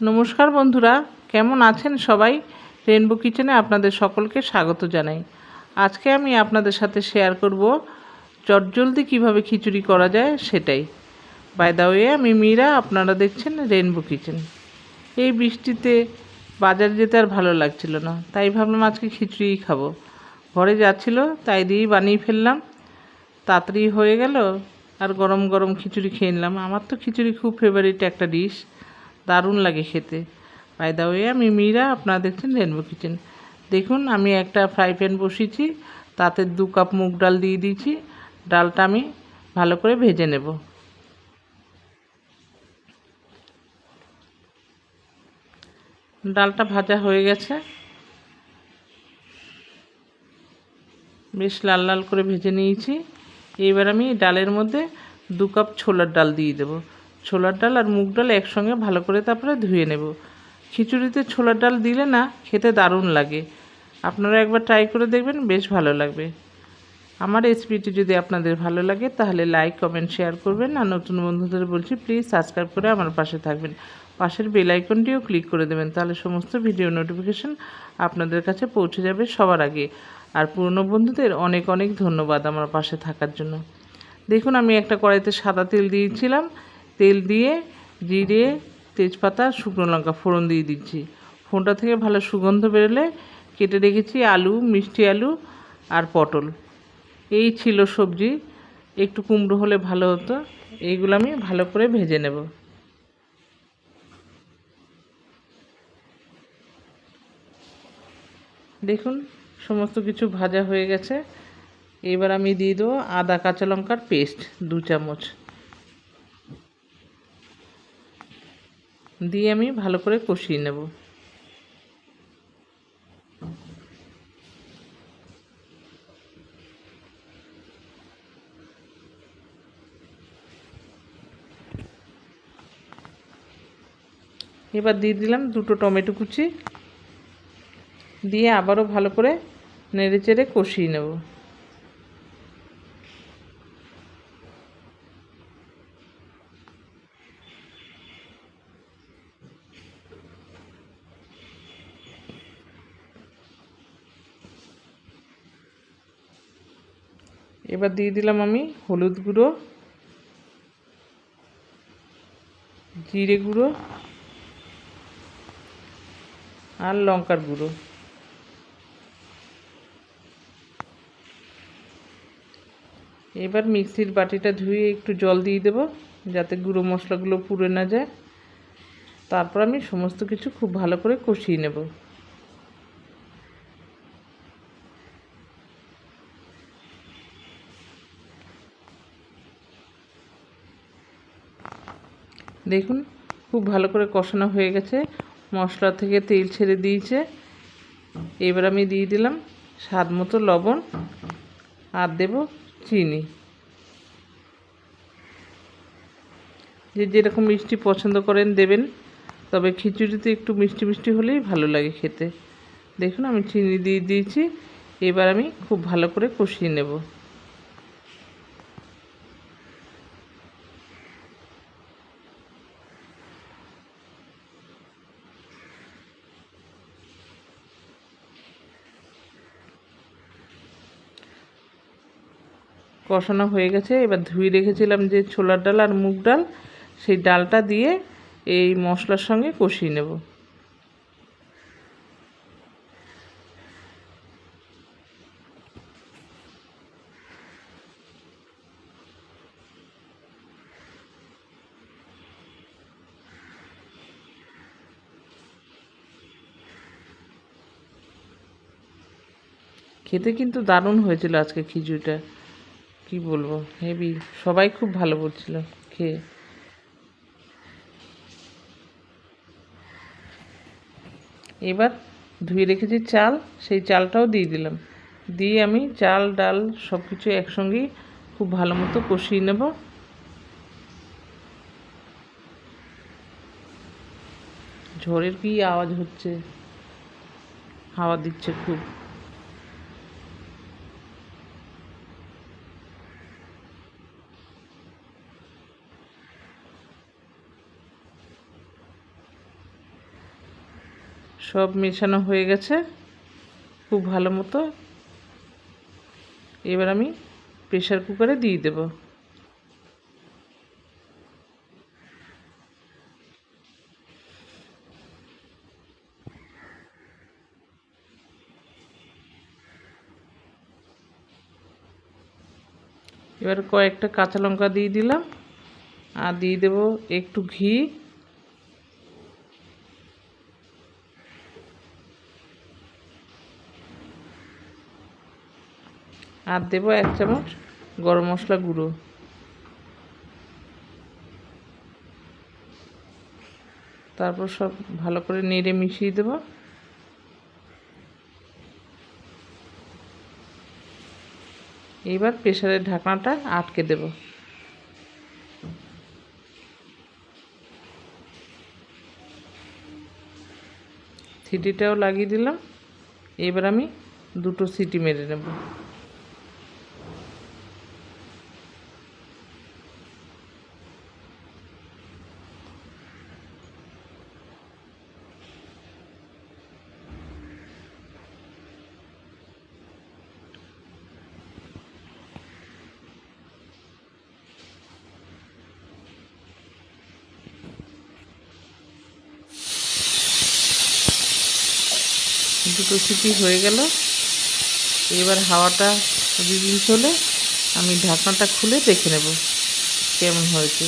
নমস্কার বন্ধুরা, কেমন আছেন সবাই? রেনবো কিচেনে আপনাদের সকলকে স্বাগত জানাই। আজকে আমি আপনাদের সাথে শেয়ার করব চটজলদি কীভাবে খিচুড়ি করা যায় সেটাই। বাই দা ওয়ে আমি মীরা, আপনারা দেখছেন রেনবো কিচেন এই বৃষ্টিতে বাজার যেতে আর ভালো লাগছিল না, তাই ভাবলাম আজকে খিচুড়িই খাব। ঘরে যাচ্ছিল, তাই দিয়েই বানিয়ে ফেললাম। তাড়াতাড়ি হয়ে গেল, আর গরম গরম খিচুড়ি খেয়ে নিলাম। আমার তো খিচুড়ি খুব ফেভারিট একটা ডিশ দারুণ লাগে খেতে। বাই দা ওয়ে আমি মীরা, আপনারা দেখছেন রেনবো কিচেন দেখুন, আমি একটা ফ্রাই প্যান বসিয়েছি, তাতে দু কাপ মুগ ডাল দিয়ে দিয়েছি। ডালটা আমি ভালো করে ভেজে নেব। ডালটা ভাজা হয়ে গেছে। বেশ লাল লাল করে ভেজে নিয়েছি। এবার আমি ডালের মধ্যে দু কাপ ছোলার ডাল দিয়ে দেবো। ছোলার ডাল আর মুগ ডাল একসঙ্গে ভালো করে তারপরে ধুয়ে নেব। খিচুড়িতে ছোলার ডাল দিলে না খেতে দারুণ লাগে। আপনারা একবার ট্রাই করে দেখবেন, বেশ ভালো লাগবে। আমার রেসিপিটি যদি আপনাদের ভালো লাগে, তাহলে লাইক কমেন্ট শেয়ার করবেন। আর নতুন বন্ধুদের বলছি প্লিজ সাবস্ক্রাইব করে আমার পাশে থাকবেন। পাশের বেল আইকনটিও ক্লিক করে দেবেন, তাহলে সমস্ত ভিডিও নোটিফিকেশন আপনাদের কাছে পৌঁছে যাবে সবার আগে। আর পুরনো বন্ধুদের অনেক অনেক ধন্যবাদ আমার পাশে থাকার জন্য। দেখুন, আমি একটা কড়াইতে সাদা তেল দিয়েছিলাম। তেল দিয়ে, জিরে, তেজপাতা, শুকনো লঙ্কা ফোড়ন দিয়ে দিচ্ছি। ফোনটা থেকে ভালো সুগন্ধ বেরোলে কেটে রেখেছি আলু, মিষ্টি আলু আর পটল। এই ছিল সবজি। একটু কুমড়ো হলে ভালো হতো। এইগুলো আমি ভালো করে ভেজে নেব। দেখুন, সমস্ত কিছু ভাজা হয়ে গেছে। এবার আমি দিয়ে দেবো আদা, কাঁচা লঙ্কার পেস্ট, দু চামচ। দিয়ে আমি ভালো করে কষিয়ে নেব। এবার দিয়ে দিলাম দুটো টমেটো কুচি। দিয়ে আবারও ভালো করে নেড়ে চেড়ে কষিয়ে নেব। এবার দিয়ে দিলাম আমি হলুদ গুঁড়ো, জিরে গুঁড়ো আর লঙ্কার গুঁড়ো। এবার মিক্সির বাটিটা ধুয়ে একটু জল দিয়ে দেবো যাতে গুঁড়ো মশলাগুলো পুড়ে না যায়। তারপর আমি সমস্ত কিছু খুব ভালো করে কষিয়ে নেব। দেখুন, খুব ভালো করে কষানো হয়ে গেছে। মশলা থেকে তেল ছেড়ে দিয়েছে। এবার আমি দিয়ে দিলাম স্বাদ মতো লবণ আর দেব চিনি। যে যেরকম মিষ্টি পছন্দ করেন দেবেন, তবে খিচুড়িতে একটু মিষ্টি মিষ্টি হলেই ভালো লাগে খেতে। দেখুন, আমি চিনি দিয়ে দিয়েছি। এবার আমি খুব ভালো করে কষিয়ে নেব। কষানো হয়ে গেছে। এবার ধুয়ে রেখেছিলাম যে ছোলার ডাল আর মুগ ডাল, সেই ডালটা দিয়ে এই মশলার সঙ্গে কষিয়ে নেব। খেতে কিন্তু দারুণ হয়েছিল আজকে খিচুড়িটা। কি বলব? হেভি সবাই খুব ভালো বলছিল খেয়ে। এবার ধুয়ে রেখেছি চাল, সেই চালটাও দিয়ে দিলাম। দিয়ে আমি চাল, ডাল সব কিছু একসঙ্গেই খুব ভালো মতো কষিয়ে নেব। ঝড়ের কি আওয়াজ হচ্ছে? হাওয়া দিচ্ছে খুব। সব মেশানো হয়ে গেছে। খুব ভালো মতো। এবার আমি প্রেশার কুকারে দিয়ে দেব। এবার কয়েকটা কাঁচা লঙ্কা দিয়ে দিলাম। আর দিয়ে দেব একটু ঘি। আর দেবো এক চামচ গরম মশলা গুঁড়ো। তারপর সব ভালো করে নেড়ে মিশিয়ে দেবো। এইবার প্রেশারের ঢাকনাটা আটকে দেব। সিটিটাও লাগিয়ে দিলাম। এবার আমি দুটো সিটি মেরে নেব। দুটো সিটি হয়ে গেল। এবার হাওয়াটা রিলিজ হলে আমি ঢাকনাটা খুলে দেখে নেব কেমন হয়েছে।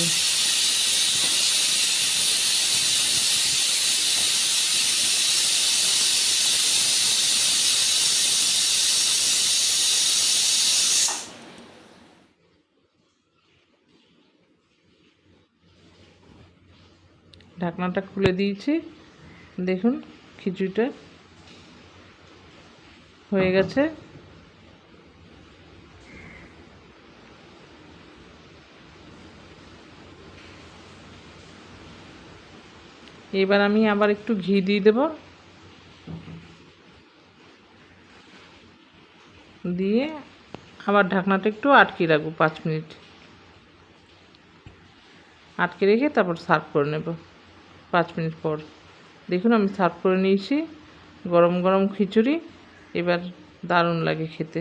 ঢাকনাটা খুলে দিয়েছি। দেখুন খিচুড়িটা হয়ে গেছে। এবার আমি আবার একটু ঘি দিয়ে দেব। দিয়ে আবার ঢাকনাটা একটু আটকে রাখব পাঁচ মিনিট। আটকে রেখে তারপর সার্ভ করে নেব পাঁচ মিনিট পর। দেখুন আমি সার্ভ করে নিয়েছি। গরম গরম খিচুড়ি। এবার দারুণ লাগে খেতে।